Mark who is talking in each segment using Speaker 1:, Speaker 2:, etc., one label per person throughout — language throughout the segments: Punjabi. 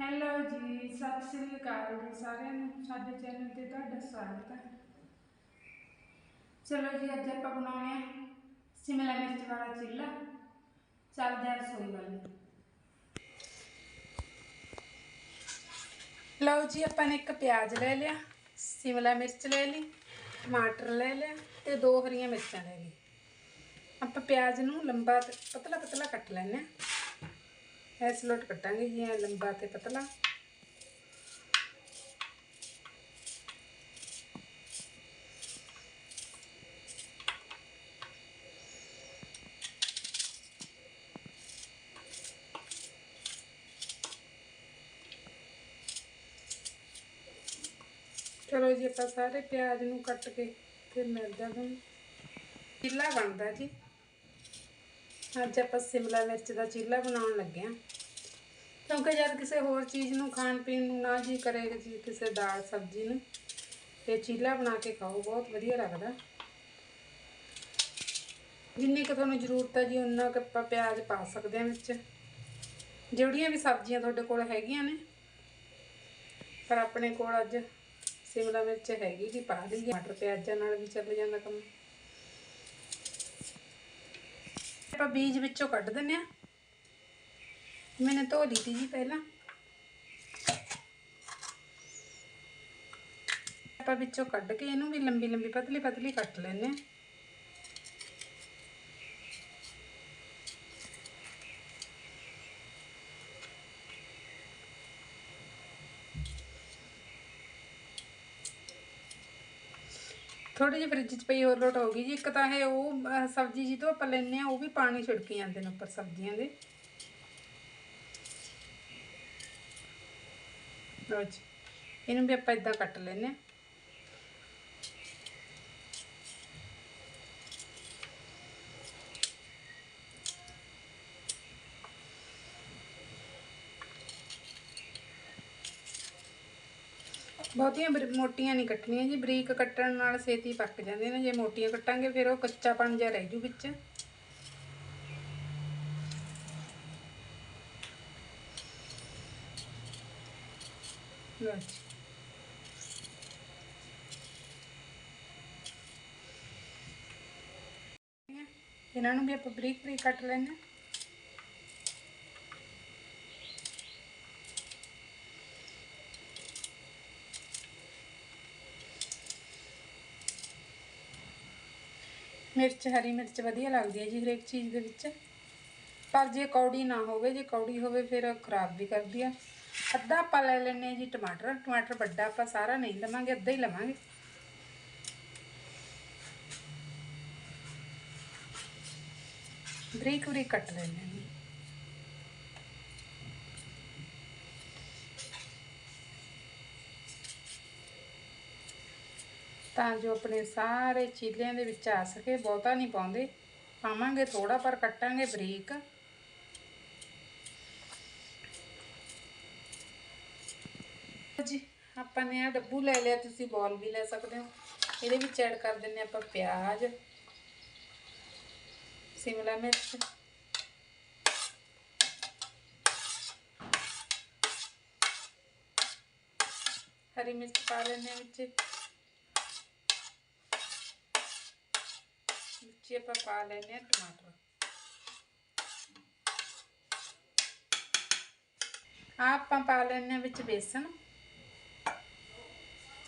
Speaker 1: ਹੈਲੋ ਜੀ, ਸਤਿ ਸ੍ਰੀ ਅਕਾਲ ਜੀ ਸਾਰਿਆਂ ਨੂੰ। ਸਾਡੇ ਚੈਨਲ ਤੇ ਤੁਹਾਡਾ ਸਵਾਗਤ ਹੈ। ਚਲੋ ਜੀ, ਅੱਜ ਆਪਾਂ ਬਣਾਉਣੇ ਆ ਸਿਮਲਾ ਮਿਰਚ ਵਾਲਾ ਚਿੱਲਾ। ਚੱਲਦੇ ਹਾਂ ਰਸੋਈ ਵੱਲ। ਲਓ ਜੀ, ਆਪਾਂ ਨੇ ਇੱਕ ਪਿਆਜ਼ ਲੈ ਲਿਆ, ਸਿਮਲਾ ਮਿਰਚ ਲੈ ਲਈ, ਟਮਾਟਰ ਲੈ ਲਿਆ ਤੇ ਦੋ ਹਰੀਆਂ ਮਿਰਚਾਂ ਲੈ ਲਈ ਆਪਾਂ ਪਿਆਜ਼ ਨੂੰ ਲੰਬਾ ਪਤਲਾ ਪਤਲਾ ਕੱਟ ਲੈਣੇ ਆ ਐਸ ਲੋਟ ਕੱਟਾਂਗੇ ਜੀ ਐਂ ਲੰਬਾ ਤੇ ਪਤਲਾ। ਚਲੋ ਜੀ, ਆਪਾਂ ਸਾਰੇ ਪਿਆਜ਼ ਨੂੰ ਕੱਟ ਕੇ ਫਿਰ ਮਿਲਦਾ ਤੁਹਾਨੂੰ ਚੀਲਾ ਬਣਦਾ ਜੀ। ਅੱਜ ਆਪਾਂ ਸਿਮਲਾ ਮਿਰਚ ਦਾ ਚੀਲਾ ਬਣਾਉਣ ਲੱਗੇ ਹਾਂ ਕਿਉਂਕਿ ਜਦ ਕਿਸੇ ਹੋਰ ਚੀਜ਼ ਨੂੰ ਖਾਣ ਪੀਣ ਨੂੰ ਨਾ ਜੀ ਕਰੇ ਜੀ, ਕਿਸੇ ਦਾਲ ਸਬਜ਼ੀ ਨੂੰ ਤੇ ਚੀਲਾ ਬਣਾ ਕੇ ਖਾਓ, ਬਹੁਤ ਵਧੀਆ ਲੱਗਦਾ। ਜਿੰਨੀ ਕੁ ਤੁਹਾਨੂੰ ਜ਼ਰੂਰਤ ਹੈ ਜੀ ਉਨਾ ਕੁ ਆਪਾਂ ਪਿਆਜ਼ ਪਾ ਸਕਦੇ ਹਾਂ ਵਿੱਚ। ਜਿਹੜੀਆਂ ਵੀ ਸਬਜ਼ੀਆਂ ਤੁਹਾਡੇ ਕੋਲ ਹੈਗੀਆਂ ਨੇ, ਪਰ ਆਪਣੇ ਕੋਲ ਅੱਜ ਸਿਮਲਾ ਮਿਰਚ ਹੈਗੀ ਜੀ, ਪਾ ਦਈਏ। ਮਟਰ ਪਿਆਜ਼ਾਂ ਨਾਲ ਵੀ ਚੱਲ ਜਾਂਦਾ ਕੰਮ। ਆਪਾਂ ਬੀਜ ਵਿੱਚੋਂ ਕੱਢ ਦਿੰਨੇ ਆ ਮੈਨੇ ਧੋ ਲਈ ਤੀ ਜੀ ਪਹਿਲਾਂ। ਆਪਾਂ ਵਿੱਚੋਂ ਕੱਢ ਕੇ ਇਹਨੂੰ ਵੀ ਲੰਬੀ ਲੰਬੀ ਪਤਲੀ ਪਤਲੀ ਕੱਟ ਲੈਨੇ ਆ ਥੋੜੀ ਜਿਹੀ ਫ੍ਰਿਜ 'ਚ ਪਈ ਹੋਰ ਲੋਟ ਹੋ ਗਈ ਜੀ। ਇੱਕ ਤਾਂ ਇਹ ਉਹ ਸਬਜ਼ੀ ਜੀ ਤੋਂ ਆਪਾਂ ਲੈਨੇ ਆ ਉਹ ਵੀ ਪਾਣੀ ਛਿੜਕੀ ਜਾਂਦੇ ਨੇ ਉੱਪਰ ਸਬਜ਼ੀਆਂ ਦੇ। ਲਓ ਇਹਨੂੰ ਵੀ ਆਪਾਂ ਇਦਾਂ ਕੱਟ ਲੈਨੇ ਆ ਬਹੁਤੀਆਂ ਮੋਟੀਆਂ ਨਹੀਂ ਕੱਟਣੀਆਂ ਜੀ। ਬਰੀਕ ਕੱਟਣ ਨਾਲ ਛੇਤੀ ਪੱਕ ਜਾਂਦੇ ਨੇ। ਜੇ ਮੋਟੀਆਂ ਕੱਟਾਂਗੇ, ਫਿਰ ਉਹ ਕੱਚਾਪਣ ਜਿਹਾ ਰਹਿ ਜੂ ਵਿੱਚ। ਲਓ ਇਹਨਾਂ ਨੂੰ ਵੀ ਆਪਾਂ ਬਰੀਕ ਬਰੀਕ ਕੱਟ ਲੈਣਾ ਮਿਰਚ, ਹਰੀ ਮਿਰਚ ਵਧੀਆ ਲੱਗਦੀ ਹੈ ਜੀ ਹਰੇਕ ਚੀਜ਼ ਦੇ ਵਿੱਚ। ਪਰ ਜੇ ਕੌੜੀ ਨਾ ਹੋਵੇ, ਜੇ ਕੌੜੀ ਹੋਵੇ ਫਿਰ ਖਰਾਬ ਵੀ ਕਰਦੀ ਆ। ਅੱਧਾ ਆਪਾਂ ਲੈ ਲੈਨੇ ਆ ਜੀ ਟਮਾਟਰ। ਟਮਾਟਰ ਵੱਡਾ ਆਪਾਂ ਸਾਰਾ ਨਹੀਂ ਲਵਾਂਗੇ, ਅੱਧਾ ਹੀ ਲਵਾਂਗੇ। ਬਰੀਕ ਬਰੀਕ ਕੱਟ ਲੈਣੇ ਆ ਤਾਂ ਜੋ ਆਪਣੇ ਸਾਰੇ ਚੀਲਿਆਂ ਦੇ ਵਿੱਚ ਆ ਸਕੇ, ਬਹੁਤਾ ਨਹੀਂ ਪਾਉਂਦੇ। ਪਾਵਾਂਗੇ ਥੋੜਾ ਪਰ ਕੱਟਾਂਗੇ ਬਰੀਕ। ਜੀ, ਆਪਾਂ ਨੇ ਆ ਡੱਬੂ ਲੈ ਲਿਆ, ਤੁਸੀਂ ਬੋਲ ਵੀ ਲੈ ਸਕਦੇ ਹੋ। ਇਹਦੇ ਵਿੱਚ ਐਡ ਕਰ ਦਿੰਨੇ ਆਪਾਂ ਪਿਆਜ਼, ਸਿਮਲਾ ਮਿਰਚ। ਹਰੀ ਮਿਰਚ ਪਾ ਲੈਣੇ ਆ ਵਿੱਚ। ਵਿੱਚ ਆਪਾਂ ਪਾ ਲੈਣੇ ਆ ਟਮਾਟਰ। ਆਹ ਆਪਾਂ ਪਾ ਲੈਣੇ ਆ ਵਿੱਚ ਬੇਸਣ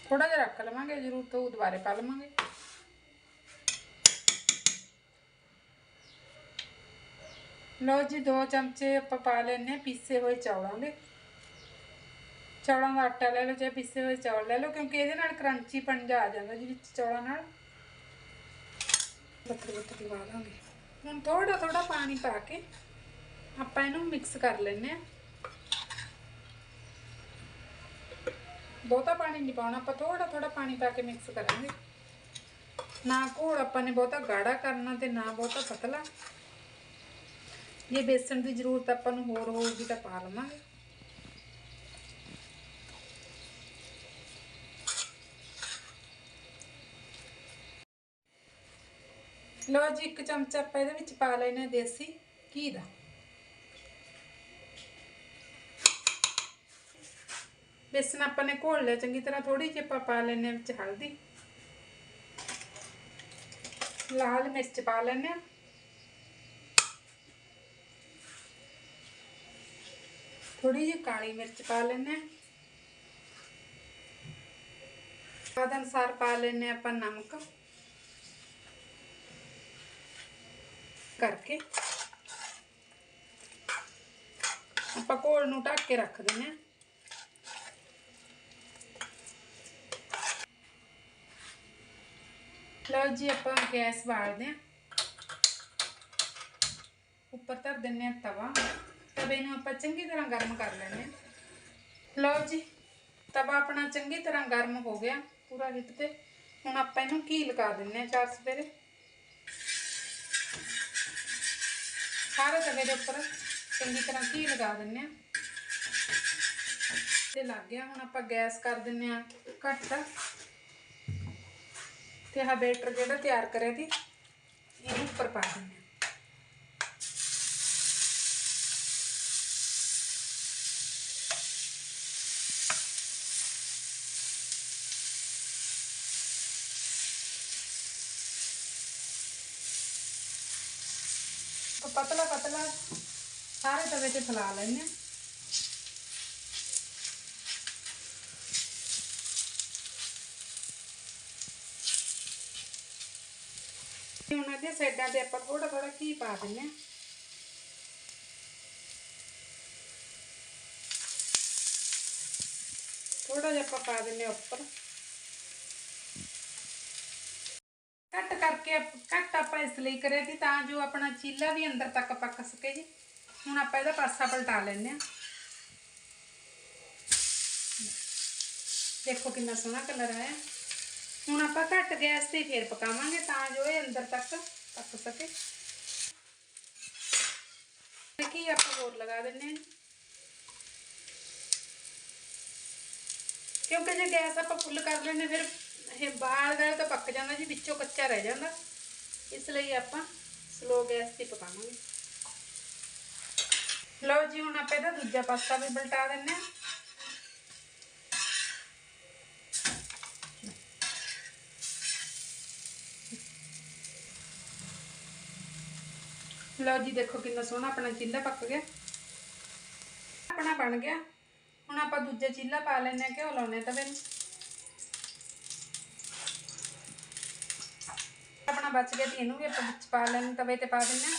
Speaker 1: ਥੋੜਾ ਜਿਹਾ ਰੱਖ ਲਵਾਂਗੇ ਜ਼ਰੂਰਤ ਹੋਊ ਦੁਬਾਰੇ ਪਾ ਲਵਾਂਗੇ। ਲਓ ਜੀ, ਦੋ ਚਮਚੇ ਆਪਾਂ ਪਾ ਲੈਣੇ ਆ ਪੀਸੇ ਹੋਏ ਚੌਲਾਂ ਦੇ। ਚੌਲਾਂ ਦਾ ਆਟਾ ਲੈ ਲਓ, ਚਾਹੇ ਪੀਸੇ ਹੋਏ ਚੌਲ ਲੈ ਲਓ, ਕਿਉਂਕਿ ਇਹਦੇ ਨਾਲ ਕਰੰਚੀ ਜਾ ਆ ਜਾਂਦਾ ਜੀ ਵਿੱਚ ਚੌਲਾਂ ਨਾਲ। ਬੱਤਰ ਬੱਤਰ ਪਾ ਦਾਂਗੇ ਹੁਣ ਥੋੜਾ ਥੋੜਾ ਪਾਣੀ ਪਾ ਕੇ ਆਪਾਂ ਇਹਨੂੰ ਮਿਕਸ ਕਰ ਲੈਣੇ ਆ ਬਹੁਤਾ ਪਾਣੀ ਨਹੀਂ ਪਾਉਣਾ, ਆਪਾਂ ਥੋੜਾ ਥੋੜਾ ਪਾਣੀ ਪਾ ਕੇ ਮਿਕਸ ਕਰਾਂਗੇ। ਨਾ ਘੋਲ, ਆਪਾਂ ਨੇ ਬਹੁਤਾ ਗਾੜਾ ਕਰਨਾ ਤੇ ਨਾ ਬਹੁਤਾ ਪਤਲਾ। ਜੇ ਬੇਸਣ ਦੀ ਜ਼ਰੂਰਤ ਆਪਾਂ ਨੂੰ ਹੋਰ ਹੋਊਗੀ ਤਾਂ ਪਾ ਲਵਾਂਗੇ। ਲਓ ਜੀ, ਇੱਕ ਚਮਚਾ ਆਪਾਂ ਇਹਦੇ ਵਿੱਚ ਪਾ ਲੈਣਾ ਦੇਸੀ ਘੀ ਦਾ। ਬੇਸਨ ਆਪਾਂ ਨੇ ਘੋਲ ਲਿਆ, ਚੰਗੀ ਤਰ੍ਹਾਂ ਥੋੜੀ ਜਿਹੀ ਆਪਾਂ ਪਾ ਲੈਣੇ ਵਿੱਚ ਹਲਦੀ। ਲਾਲ ਮਿਰਚ ਪਾ ਲੈਣੇ ਆ ਥੋੜੀ ਜਿਹੀ ਕਾਲੀ ਮਿਰਚ ਪਾ ਲੈਣੇ ਆ ਸਵਾਦ ਅਨੁਸਾਰ ਪਾ ਲੈਣੇ ਆਪਾਂ ਨਮਕ। ਕਰਕੇ। ਆਪਾਂ ਘੋਲ ਨੂੰ ਢੱਕ ਕੇ ਰੱਖ ਦਿੰਨੇ ਆ ਲਓ ਜੀ ਆਪਾਂ ਗੈਸ ਬਾਲਦੇ ਆ ਉੱਪਰ ਧਰ ਦਿੰਨੇ ਆ ਤਵਾ। ਤਵੇ ਨੂੰ ਆਪਾਂ ਚੰਗੀ ਤਰ੍ਹਾਂ ਗਰਮ ਕਰ ਲੈਣੇ ਆ ਲਓ ਜੀ, ਤਵਾ ਆਪਣਾ ਚੰਗੀ ਤਰ੍ਹਾਂ ਗਰਮ ਹੋ ਗਿਆ ਪੂਰਾ ਹਿੱਟ ਤੇ। ਹੁਣ ਆਪਾਂ ਇਹਨੂੰ ਘੀ ਲਗਾ ਦਿੰਨੇ ਆ ਚਾਰ ਸਵੇਰੇ। ਸਾਰੇ ਤਵੇ ਦੇ ਉੱਪਰ ਚੰਗੀ ਤਰ੍ਹਾਂ ਘੀ ਲਗਾ ਦਿੰਨੇ ਆ ਤੇ ਲੱਗ ਗਿਆ, ਹੁਣ ਆਪਾਂ ਗੈਸ ਕਰ ਦਿੰਨੇ ਆ ਘੱਟ। ਤੇ ਆਹ ਬੈਟਰ ਜਿਹੜਾ ਤਿਆਰ ਕਰਿਆ ਸੀ, ਇਹਨੂੰ ਉੱਪਰ ਪਾ ਦਿੰਨੇ ਆ ਪਤਲਾ ਪਤਲਾ ਸਾਰੇ ਤਵੇ ਤੇ ਫੈਲਾ ਲੈਣੇ ਆ ਹੁਣ ਸਾਈਡਾਂ ਤੇ ਆਪਾਂ ਥੋੜਾ ਥੋੜਾ ਘੀ ਪਾ ਦਿੰਨੇ ਆ ਥੋੜਾ ਜਿਹਾ ਆਪਾਂ ਪਾ ਦਿੰਨੇ ਉੱਪਰ। ਕੱਟ ਕਰਕੇ ਕੱਟ ਆਪਾਂ ਇਸ ਲਈ ਕਰਿਆ ਕਿ ਤਾਂ ਜੋ ਆਪਣਾ ਚੀਲਾ ਵੀ ਅੰਦਰ ਤੱਕ ਪੱਕ ਸਕੇ ਜੀ। ਹੁਣ ਆਪਾਂ ਇਹਦਾ ਪਾਸਾ ਪਲਟਾ ਲੈਂਦੇ ਆ ਦੇਖੋ ਕਿੰਨਾ ਸੋਹਣਾ ਕਲਰ ਆਇਆ। ਹੁਣ ਆਪਾਂ ਘੱਟ ਗੈਸ ਤੇ ਫੇਰ ਪਕਾਵਾਂਗੇ ਤਾਂ ਜੋ ਇਹ ਅੰਦਰ ਤੱਕ ਪੱਕ ਸਕੇ। ਕੀ ਆਪਾਂ ਹੋਰ ਲਗਾ ਦਿੰਨੇ ਆ ਕਿਉਂਕਿ ਜੇ ਗੈਸ ਆਪਾਂ ਫੁੱਲ ਕਰ ਲੈਂਦੇ ਫਿਰ ਇਹ ਬਾਹਰ ਗਏ ਤਾਂ ਪੱਕ ਜਾਂਦਾ ਜੀ, ਵਿੱਚੋਂ ਕੱਚਾ ਰਹਿ ਜਾਂਦਾ। ਇਸ ਲਈ ਆਪਾਂ ਸਲੋ ਗੈਸ ਤੇ ਪਕਾਵਾਂਗੇ। ਲਓ ਜੀ, ਹੁਣ ਆਪਾਂ ਇਹਦਾ ਦੂਜਾ ਪਾਸਾ ਵੀ ਪਲਟਾ ਦਿੰਨੇ ਆ ਲਓ ਜੀ ਦੇਖੋ ਕਿੰਨਾ ਸੋਹਣਾ ਆਪਣਾ ਚੀਲਾ ਪੱਕ ਗਿਆ। ਆਪਣਾ ਬਣ ਗਿਆ। ਹੁਣ ਆਪਾਂ ਦੂਜਾ ਚੀਲਾ ਪਾ ਲੈਣੇ ਆ ਘਿਓ ਲਾਉਣੇ ਤਵੇ ਨੂੰ। ਆਪਣਾ ਬਚ ਗਿਆ ਤੇ ਇਹਨੂੰ ਵੀ ਆਪਾਂ ਵਿੱਚ ਪਾ ਲੈਣੇ ਤਵੇ ਤੇ ਪਾ ਦਿੰਨੇ ਆ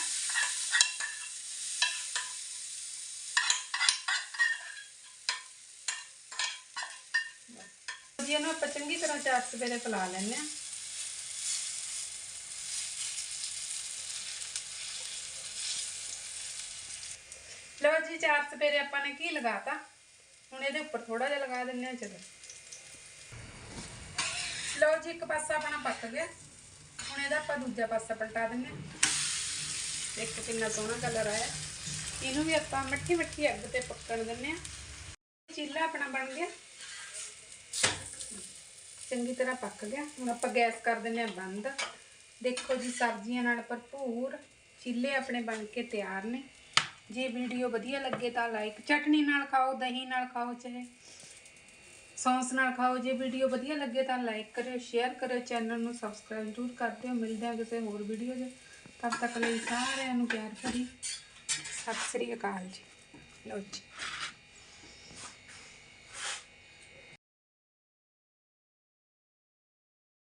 Speaker 1: ਜੀ ਇਹਨੂੰ ਆਪਾਂ ਚੰਗੀ ਤਰ੍ਹਾਂ ਚਾਰ ਸਵੇਰੇ ਫੈਲਾ ਲੈਣੇ ਆ ਜੀ, ਚਾਰ ਸਪੇਰੇ ਆਪਾਂ ਨੇ ਕੀ ਲਗਾਤਾ। ਹੁਣ ਇਹਦੇ ਉੱਪਰ ਥੋੜਾ ਜਿਹਾ ਲਗਾ ਦਿੰਨੇ ਆ ਚਲੋ। ਲਓ ਜੀ, ਇੱਕ ਪਾਸਾ ਆਪਣਾ ਪੱਕ ਗਿਆ। ਹੁਣ ਇਹਦਾ ਆਪਾਂ ਦੂਜਾ ਪਾਸਾ ਪਲਟਾ ਦਿੰਨੇ ਆ ਦੇਖੋ ਕਿੰਨਾ ਸੋਹਣਾ ਕਲਰ ਆਇਆ। ਇਹਨੂੰ ਵੀ ਆਪਾਂ ਮਿੱਠੀ ਮਿੱਠੀ ਅੱਗ ਤੇ ਪੱਕਣ ਦਿੰਨੇ ਆ ਚੀਲਾ ਆਪਣਾ ਬਣ ਗਿਆ। ਚੰਗੀ ਤਰ੍ਹਾਂ ਪੱਕ ਗਿਆ। ਹੁਣ ਆਪਾਂ ਗੈਸ ਕਰ ਦਿੰਨੇ ਆ ਬੰਦ। ਦੇਖੋ ਜੀ, ਸਬਜ਼ੀਆਂ ਨਾਲ ਭਰਪੂਰ ਚੀਲੇ ਆਪਣੇ ਬਣ ਕੇ ਤਿਆਰ ਨੇ। ਜੇ ਵੀਡੀਓ ਵਧੀਆ ਲੱਗੇ ਤਾਂ ਲਾਈਕ ਚਟਨੀ ਨਾਲ ਖਾਓ, ਦਹੀਂ ਨਾਲ ਖਾਓ, ਚਾਹੇ ਸੌਂਸ ਨਾਲ ਖਾਓ। ਜੇ ਵੀਡੀਓ ਵਧੀਆ ਲੱਗੇ ਤਾਂ ਲਾਈਕ ਕਰਿਓ ਸ਼ੇਅਰ ਕਰਿਓ ਚੈਨਲ ਨੂੰ ਸਬਸਕ੍ਰਾਈਬ ਜ਼ਰੂਰ ਕਰ ਦਿਓ। ਮਿਲਦੇ ਹਾਂ ਕਿਸੇ ਹੋਰ ਵੀਡੀਓ 'ਚ। ਤਦ ਤੱਕ ਲਈ ਸਾਰਿਆਂ ਨੂੰ ਪਿਆਰ ਭਰੀ। ਸਤਿ ਸ੍ਰੀ ਅਕਾਲ ਜੀ। ਲਓ ਜੀ।